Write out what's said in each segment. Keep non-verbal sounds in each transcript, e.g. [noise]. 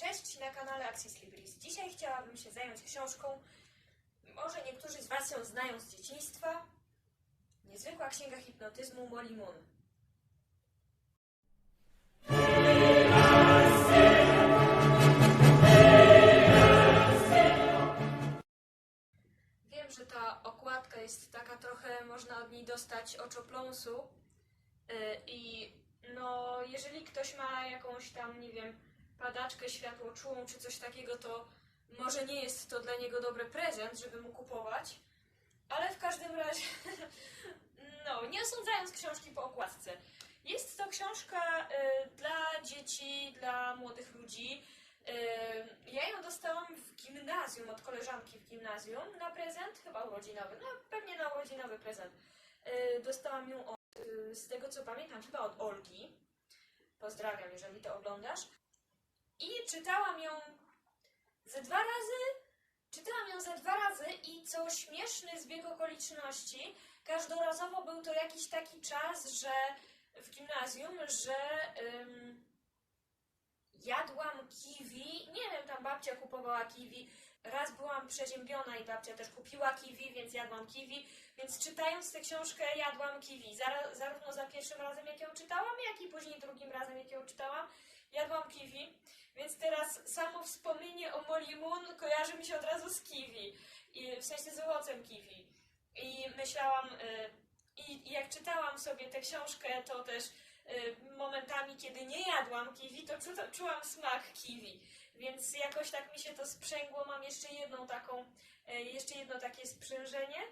Cześć na kanale Axis Libris. Dzisiaj chciałabym się zająć książką. Może niektórzy z Was ją znają z dzieciństwa. Niezwykła księga hipnotyzmu Molly Moon. Wiem, że ta okładka jest taka trochę, można od niej dostać oczopląsu. Yy, I no, jeżeli ktoś ma jakąś tam, nie wiem, padaczkę światłoczułą czy coś takiego, to może nie jest to dla niego dobry prezent, żeby mu kupować. Ale w każdym razie, [laughs] no, nie osądzając książki po okładce. Jest to książka y, dla dzieci, dla młodych ludzi. Y, ja ją dostałam w gimnazjum, od koleżanki w gimnazjum na prezent, chyba urodzinowy, no pewnie na urodzinowy prezent. Y, dostałam ją od, y, z tego co pamiętam, chyba od Olgi. Pozdrawiam, jeżeli to oglądasz. I czytałam ją ze dwa razy. Czytałam ją ze dwa razy i co śmieszny zbieg okoliczności, każdorazowo był to jakiś taki czas, że w gimnazjum, że ym, jadłam kiwi. Nie wiem, tam babcia kupowała kiwi. Raz byłam przeziębiona i babcia też kupiła kiwi, więc jadłam kiwi. Więc czytając tę książkę jadłam kiwi. Zara, zarówno za pierwszym razem, jak ją czytałam, jak i później drugim razem, jak ją czytałam, jadłam kiwi. Więc teraz samo wspomnienie o Molly Moon kojarzy mi się od razu z kiwi. I, w sensie z owocem kiwi. I myślałam, y, i, i jak czytałam sobie tę książkę, to też y, momentami, kiedy nie jadłam kiwi, to czu, czułam smak kiwi. Więc jakoś tak mi się to sprzęgło. Mam jeszcze jedną taką, y, jeszcze jedno takie sprzężenie.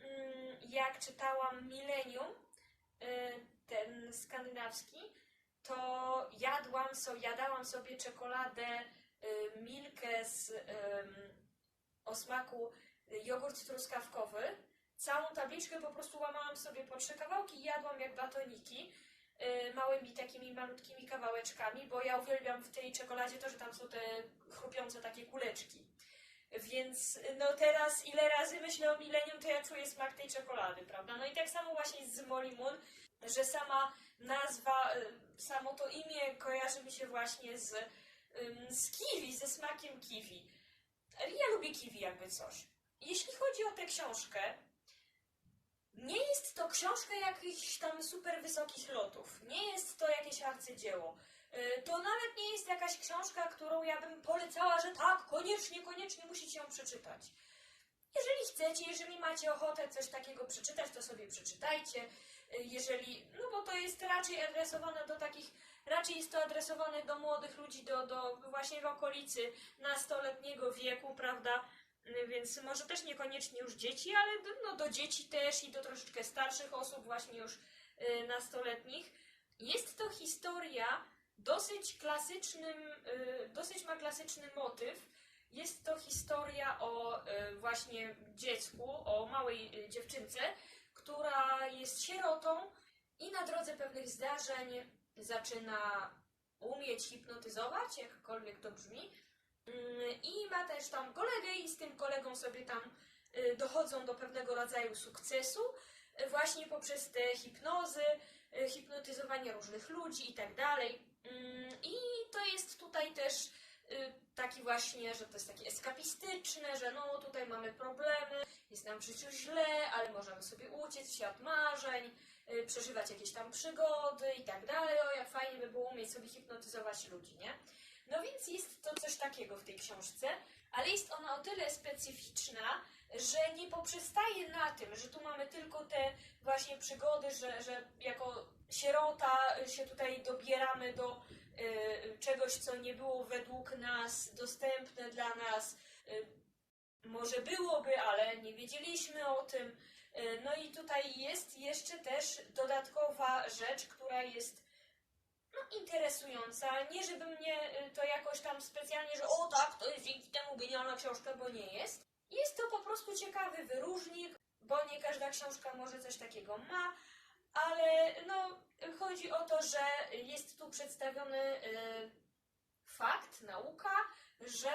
Mm, Jak czytałam Millennium, y, ten skandynawski, to jadłam so, jadałam sobie czekoladę y, Milkę z ym, o smaku y, jogurt truskawkowy. Całą tabliczkę po prostu łamałam sobie po trzy kawałki i jadłam jak batoniki. y, Małymi takimi malutkimi kawałeczkami, bo ja uwielbiam w tej czekoladzie to, że tam są te chrupiące takie kuleczki. Więc y, no teraz ile razy myślę o milenium, to ja czuję smak tej czekolady, prawda? No i tak samo właśnie z Molly Moon, że sama nazwa, y, samo to imię kojarzy mi się właśnie z, z kiwi, ze smakiem kiwi. Ja lubię kiwi jakby coś. Jeśli chodzi o tę książkę, nie jest to książka jakichś tam super wysokich lotów. Nie jest to jakieś arcydzieło. Y, To nawet nie jest jakaś książka, którą ja bym polecała, że tak, koniecznie, koniecznie musicie ją przeczytać. Jeżeli chcecie, jeżeli macie ochotę coś takiego przeczytać, to sobie przeczytajcie. Jeżeli, no bo to jest raczej adresowane do takich, raczej jest to adresowane do młodych ludzi, do, do właśnie w okolicy nastoletniego wieku, prawda? Y, Więc może też niekoniecznie już dzieci, ale do, no, do dzieci też i do troszeczkę starszych osób, właśnie już y, nastoletnich. Jest to historia dosyć klasycznym, y, dosyć ma klasyczny motyw. Jest to historia o y, właśnie dziecku, o małej dziewczynce, która jest sierotą i na drodze pewnych zdarzeń zaczyna umieć hipnotyzować, jakkolwiek to brzmi. Mm, I ma też tam kolegę i z tym kolegą sobie tam y, dochodzą do pewnego rodzaju sukcesu y, właśnie poprzez te hipnozy, y, hipnotyzowanie różnych ludzi i tak dalej. Mm, I to jest tutaj też taki właśnie, że to jest takie eskapistyczne, że no tutaj mamy problemy, jest nam w życiu źle, ale możemy sobie uciec w świat marzeń, y, przeżywać jakieś tam przygody i tak dalej. O, jak fajnie by było umieć sobie hipnotyzować ludzi, nie? No więc jest to coś takiego w tej książce, ale jest ona o tyle specyficzna, że nie poprzestaje na tym, że tu mamy tylko te właśnie przygody, że, że jako sierota się tutaj dobieramy do y, czegoś, co nie było według nas dostępne dla nas. Y, może byłoby, ale nie wiedzieliśmy o tym. Y, no i tutaj jest jeszcze też dodatkowa rzecz, która jest no, interesująca. Nie, żeby mnie y, to jakoś tam specjalnie, że o tak, to jest dzięki temu genialna książka, bo nie jest. Jest to po prostu ciekawy wyróżnik, bo nie każda książka może coś takiego ma, ale no, chodzi o to, że jest tu przedstawiony y, fakt, nauka, że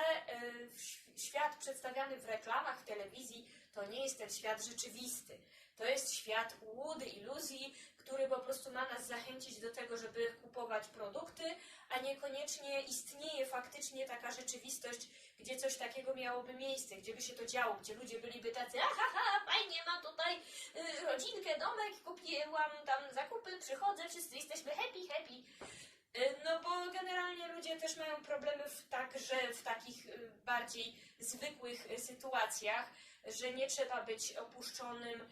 ś- świat przedstawiany w reklamach, w telewizji to nie jest ten świat rzeczywisty. To jest świat łudy, iluzji, który po prostu ma nas zachęcić do tego, żeby kupować produkty, a niekoniecznie istnieje faktycznie taka rzeczywistość, gdzie coś takiego miałoby miejsce, gdzie by się to działo, gdzie ludzie byliby tacy, aha, ha, fajnie, mam tutaj y, rodzinkę, domek, kupiłam tam zakupy, przychodzę, wszyscy jesteśmy happy, happy. Y, No bo generalnie ludzie też mają problemy w, także w takich y, bardziej zwykłych y, sytuacjach, że nie trzeba być opuszczonym,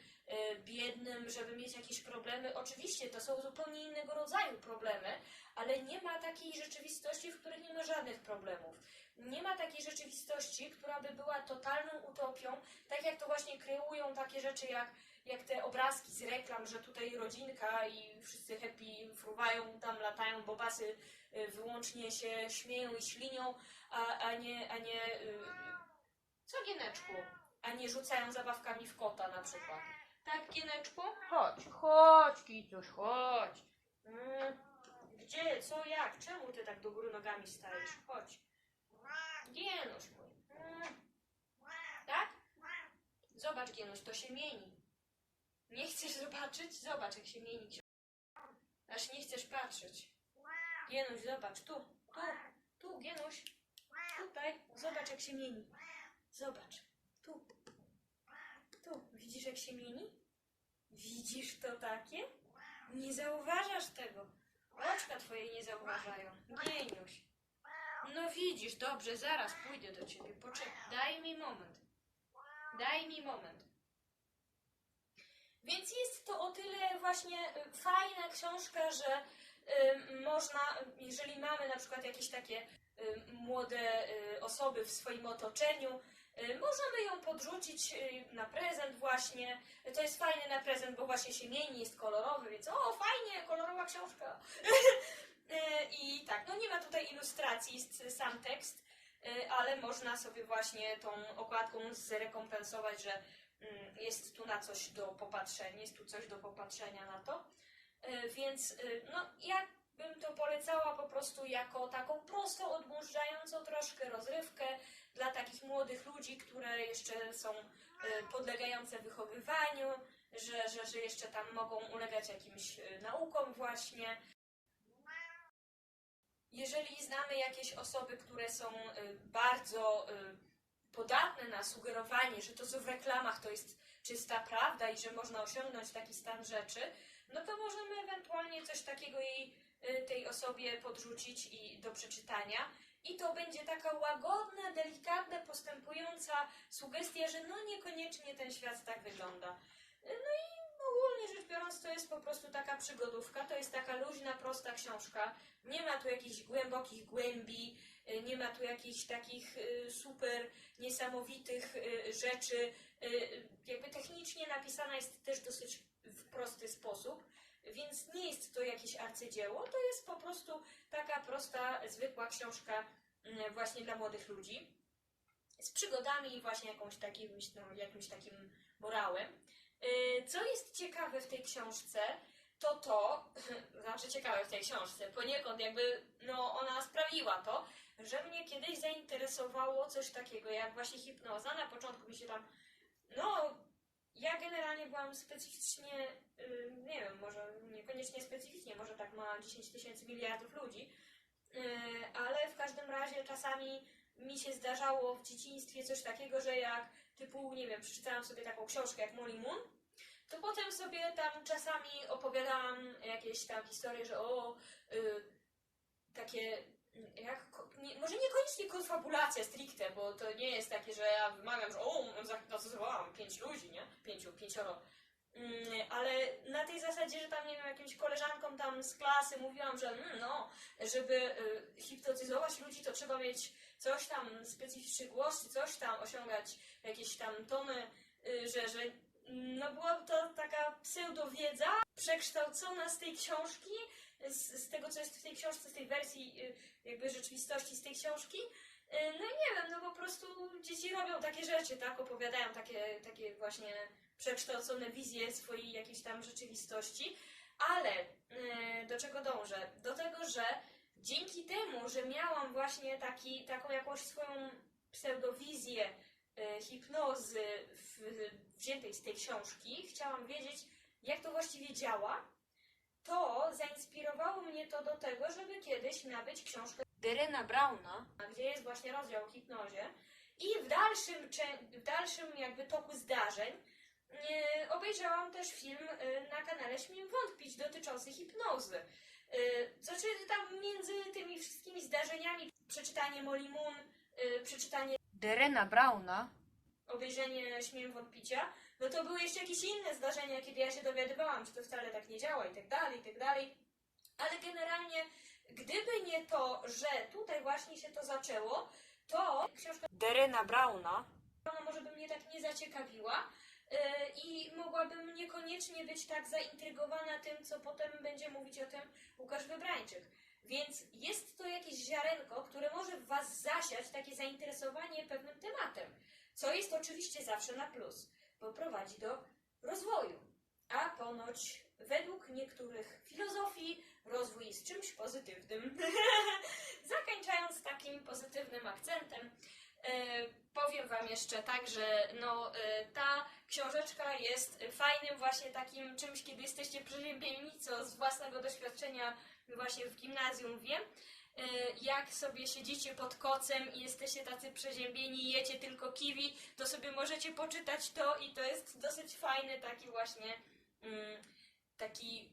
biednym, żeby mieć jakieś problemy. Oczywiście to są zupełnie innego rodzaju problemy, ale nie ma takiej rzeczywistości, w której nie ma żadnych problemów. Nie ma takiej rzeczywistości, która by była totalną utopią, tak jak to właśnie kreują takie rzeczy jak, jak te obrazki z reklam, że tutaj rodzinka i wszyscy happy fruwają, tam latają, bobasy y, wyłącznie się śmieją i ślinią, a, a nie, a nie y, co Gieneczku? A nie rzucają zabawkami w kota na przykład. Tak, Gieneczku? Chodź, chodź, Kituś, chodź. Mm, Gdzie, co, jak? Czemu ty tak do góry nogami stajesz? Chodź. Gienuś mój. Mm. Tak? Zobacz, Gienuś, to się mieni. Nie chcesz zobaczyć? Zobacz, jak się mieni. Aż nie chcesz patrzeć. Gienuś, zobacz, tu, tu, tu, Gienuś. Tutaj, zobacz, jak się mieni. Zobacz, tu, tu. Widzisz, jak się mieni? Widzisz to takie? Nie zauważasz tego. Oczka twoje nie zauważają. Geniuś. No widzisz, dobrze, zaraz pójdę do ciebie. Poczekaj, daj mi moment. Daj mi moment. Więc jest to o tyle właśnie y, fajna książka, że y, można, jeżeli mamy na przykład jakieś takie y, młode osoby w swoim otoczeniu, możemy ją podrzucić na prezent właśnie. To jest fajny na prezent, bo właśnie się mieni, jest kolorowy, więc o, fajnie, kolorowa książka. [laughs] I tak, no nie ma tutaj ilustracji, jest sam tekst, ale można sobie właśnie tą okładką zrekompensować, że jest tu na coś do popatrzenia, jest tu coś do popatrzenia na to. Y, Więc y, no, ja bym to polecała po prostu jako taką prostą, odmóżdżającą troszkę rozrywkę dla takich młodych ludzi, które jeszcze są y, podlegające wychowywaniu, że, że, że jeszcze tam mogą ulegać jakimś y, naukom właśnie. Jeżeli znamy jakieś osoby, które są y, bardzo y, podatne na sugerowanie, że to co w reklamach to jest czysta prawda i że można osiągnąć taki stan rzeczy, no to możemy ewentualnie coś takiego jej, y, tej osobie podrzucić i do przeczytania. I to będzie taka łagodna, delikatna, postępująca sugestia, że no niekoniecznie ten świat tak wygląda. Y, No i biorąc, to jest po prostu taka przygodówka, to jest taka luźna, prosta książka. Nie ma tu jakichś głębokich głębi, y, nie ma tu jakichś takich y, super niesamowitych y, rzeczy. Jakby technicznie napisana jest też dosyć w prosty sposób, więc nie jest to jakieś arcydzieło, to jest po prostu taka prosta, zwykła książka y, właśnie dla młodych ludzi. Z przygodami i właśnie jakąś takim, no, jakimś takim morałem. Y, Co jest ciekawe w tej książce, to to, [laughs] znaczy ciekawe w tej książce, poniekąd jakby, no ona sprawiła to, że mnie kiedyś zainteresowało coś takiego jak właśnie hipnoza. Na początku mi się tam, no ja generalnie byłam specyficznie, y, nie wiem, może niekoniecznie specyficznie, może tak ma 10 tysięcy miliardów ludzi, y, ale w każdym razie czasami mi się zdarzało w dzieciństwie coś takiego, że jak typu, nie wiem, przeczytałam sobie taką książkę jak Molly Moon, to potem sobie tam czasami opowiadałam jakieś tam historie, że o, y, takie, y, jak, nie, może niekoniecznie konfabulacja stricte, bo to nie jest takie, że ja wymawiam, że o, zahipnotyzowałam pięć ludzi, nie? Pięciu, pięcioro. Mm, ale na tej zasadzie, że tam, nie wiem, jakimś koleżankom tam z klasy mówiłam, że mm, no, żeby y, hipnotyzować ludzi, to trzeba mieć coś tam, specyficzny głos, coś tam, osiągać jakieś tam tony, y, że, że no była to taka pseudowiedza przekształcona z tej książki, z, z tego, co jest w tej książce, z tej wersji y, jakby rzeczywistości z tej książki. Y, No i nie wiem, no po prostu dzieci robią takie rzeczy, tak, opowiadają takie, takie właśnie przekształcone wizje swojej jakiejś tam rzeczywistości, ale do czego dążę? Do tego, że dzięki temu, że miałam właśnie taki, taką jakąś swoją pseudowizję e, hipnozy w, wziętej z tej książki, chciałam wiedzieć, jak to właściwie działa, to zainspirowało mnie to do tego, żeby kiedyś nabyć książkę Derena Brauna, gdzie jest właśnie rozdział o hipnozie i w dalszym, w dalszym jakby toku zdarzeń e, obejrzałam też film e, na kanale Śmiem Wątpić dotyczący hipnozy. Znaczy tam między tymi wszystkimi zdarzeniami przeczytanie Molly Moon, e, przeczytanie Derena Brauna, obejrzenie Śmiem Wątpicia, no to były jeszcze jakieś inne zdarzenia, kiedy ja się dowiadywałam, że to wcale tak nie działa i tak dalej, i tak dalej. Ale generalnie, gdyby nie to, że tutaj właśnie się to zaczęło, to książka Derena Brauna, ona może by mnie tak nie zaciekawiła i mogłabym niekoniecznie być tak zaintrygowana tym, co potem będzie mówić o tym Łukasz Wybrańczyk. Więc jest to jakieś ziarenko, które może w Was zasiać takie zainteresowanie pewnym tematem, co jest oczywiście zawsze na plus, bo prowadzi do rozwoju. A ponoć według niektórych filozofii rozwój jest czymś pozytywnym. [laughs] Zakończając takim pozytywnym akcentem, e, powiem Wam jeszcze tak, że no, e, ta książeczka jest fajnym właśnie takim czymś, kiedy jesteście przeziębieni, co z własnego doświadczenia właśnie w gimnazjum wiem, e, jak sobie siedzicie pod kocem i jesteście tacy przeziębieni jecie tylko kiwi, to sobie możecie poczytać to i to jest dosyć fajny taki właśnie mm, taki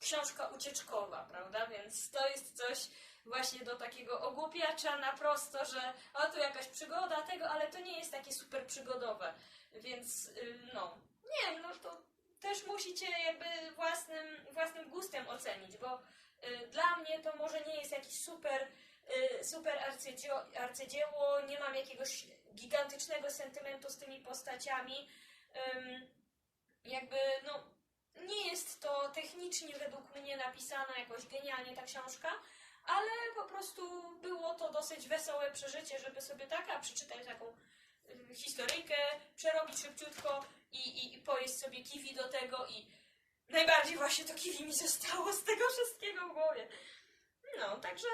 książka ucieczkowa, prawda? Więc to jest coś właśnie do takiego ogłupiacza na prosto, że o tu jakaś przygoda tego, ale to nie jest takie super przygodowe. Więc y, no, nie wiem, no to też musicie jakby własnym, własnym gustem ocenić, bo y, dla mnie to może nie jest jakiś super, y, super arcydzieło, nie mam jakiegoś gigantycznego sentymentu z tymi postaciami. Jakby, no, nie jest to technicznie według mnie napisana jakoś genialnie ta książka, ale po prostu było to dosyć wesołe przeżycie, żeby sobie taka przeczytać taką y, historyjkę, przerobić szybciutko i, i, i pojeść sobie kiwi do tego i najbardziej właśnie to kiwi mi zostało z tego wszystkiego w głowie. No, także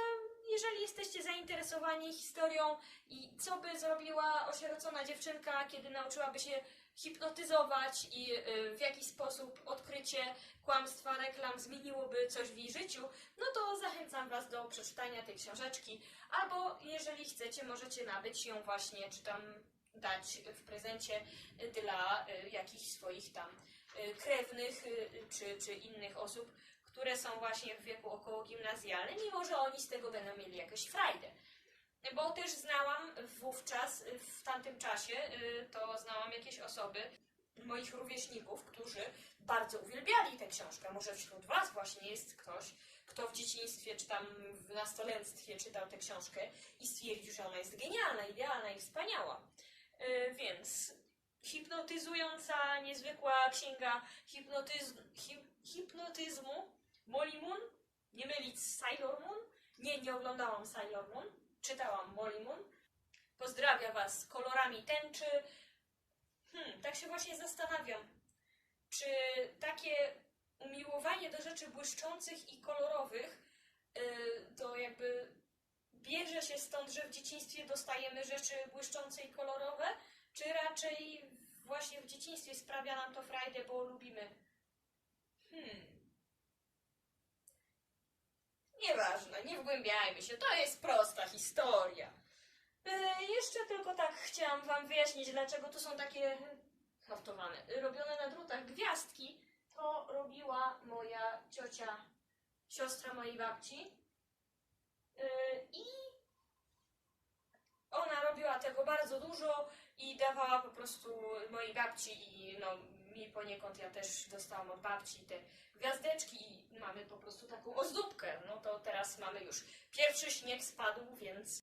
jeżeli jesteście zainteresowani historią i co by zrobiła osierocona dziewczynka, kiedy nauczyłaby się hipnotyzować i y, w jaki sposób odkrycie kłamstwa reklam zmieniłoby coś w jej życiu, no to zachęcam Was do przeczytania tej książeczki. Albo jeżeli chcecie, możecie nabyć ją właśnie, czy tam dać w prezencie y, dla y, jakichś swoich tam krewnych czy, czy innych osób, które są właśnie w wieku około gimnazjalnym, mimo że oni z tego będą mieli jakąś frajdę. Bo też znałam wówczas, w tamtym czasie, y, to znałam jakieś osoby, moich rówieśników, którzy bardzo uwielbiali tę książkę. Może wśród Was właśnie jest ktoś, kto w dzieciństwie czy tam w nastolenstwie czytał tę książkę i stwierdził, że ona jest genialna, idealna i wspaniała. Y, Więc hipnotyzująca, niezwykła księga hip, hipnotyzmu Molly Moon, nie mylić z Sailor Moon. Nie, nie oglądałam Sailor Moon, czytałam Molly Moon. Pozdrawia Was kolorami tęczy. Hmm, tak się właśnie zastanawiam, czy takie umiłowanie do rzeczy błyszczących i kolorowych yy, to jakby bierze się stąd, że w dzieciństwie dostajemy rzeczy błyszczące i kolorowe, czy raczej właśnie w dzieciństwie sprawia nam to frajdę, bo lubimy. Hmm. Nieważne, nie wgłębiajmy się, to jest prosta historia. E, jeszcze tylko tak chciałam Wam wyjaśnić, dlaczego tu są takie haftowane, robione na drutach gwiazdki. To robiła moja ciocia, siostra mojej babci. E, I ona robiła tego bardzo dużo i dawała po prostu mojej babci i no, mi poniekąd ja też dostałam od babci te gwiazdeczki i mamy po prostu taką ozdóbkę. No to teraz mamy już pierwszy śnieg spadł, więc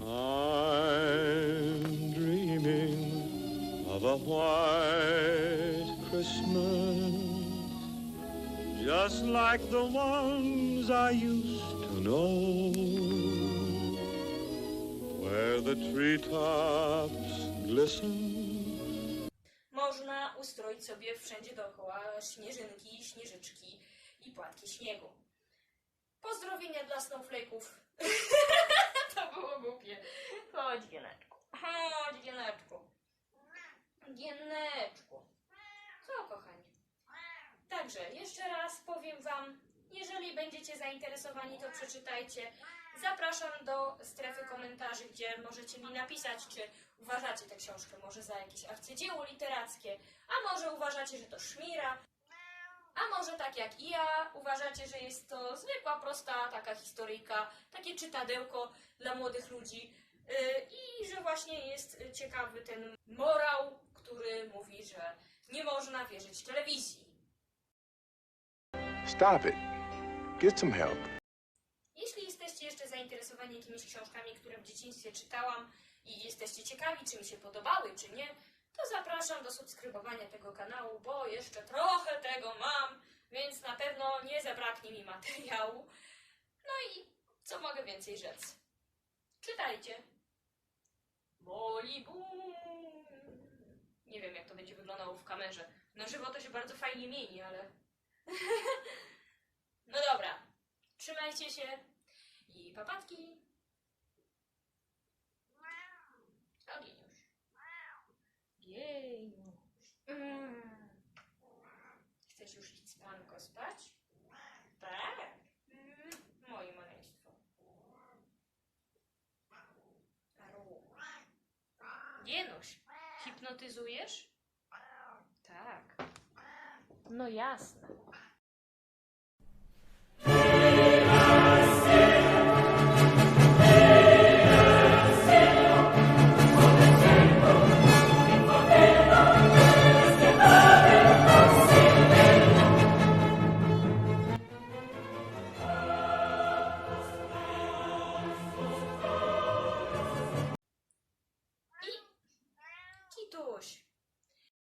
I'm dreaming of a white Christmas, just like the ones I used to know, where the treetops glisten ustroić sobie wszędzie dookoła śnieżynki, śnieżyczki i płatki śniegu. Pozdrowienia dla snowflake'ów. [laughs] to było głupie. Chodź, Gieneczku. Chodź, Gieneczku. Gieneczku. Co, kochani? Także, jeszcze raz powiem Wam, jeżeli będziecie zainteresowani, to przeczytajcie Zapraszam do strefy komentarzy, gdzie możecie mi napisać, czy uważacie tę książkę może za jakieś arcydzieło literackie, a może uważacie, że to szmira, a może tak jak i ja, uważacie, że jest to zwykła, prosta taka historyjka, takie czytadełko dla młodych ludzi yy, i że właśnie jest y, ciekawy ten morał, który mówi, że nie można wierzyć telewizji. Stop it. Get some help. Jeśli jesteście jeszcze zainteresowani jakimiś książkami, które w dzieciństwie czytałam i jesteście ciekawi, czy mi się podobały, czy nie, to zapraszam do subskrybowania tego kanału, bo jeszcze trochę tego mam, więc na pewno nie zabraknie mi materiału. No i co mogę więcej rzec? Czytajcie. Molibum. Nie wiem, jak to będzie wyglądało w kamerze. Na żywo to się bardzo fajnie mieni, ale... [laughs] no dobra. Trzymajcie się i papatki. O, Gieniusz. Gieniusz. Mm. Chcesz już iść spanko spać? Tak. Mm, moje maleństwo. Gienuś, hipnotyzujesz? Tak. No jasne.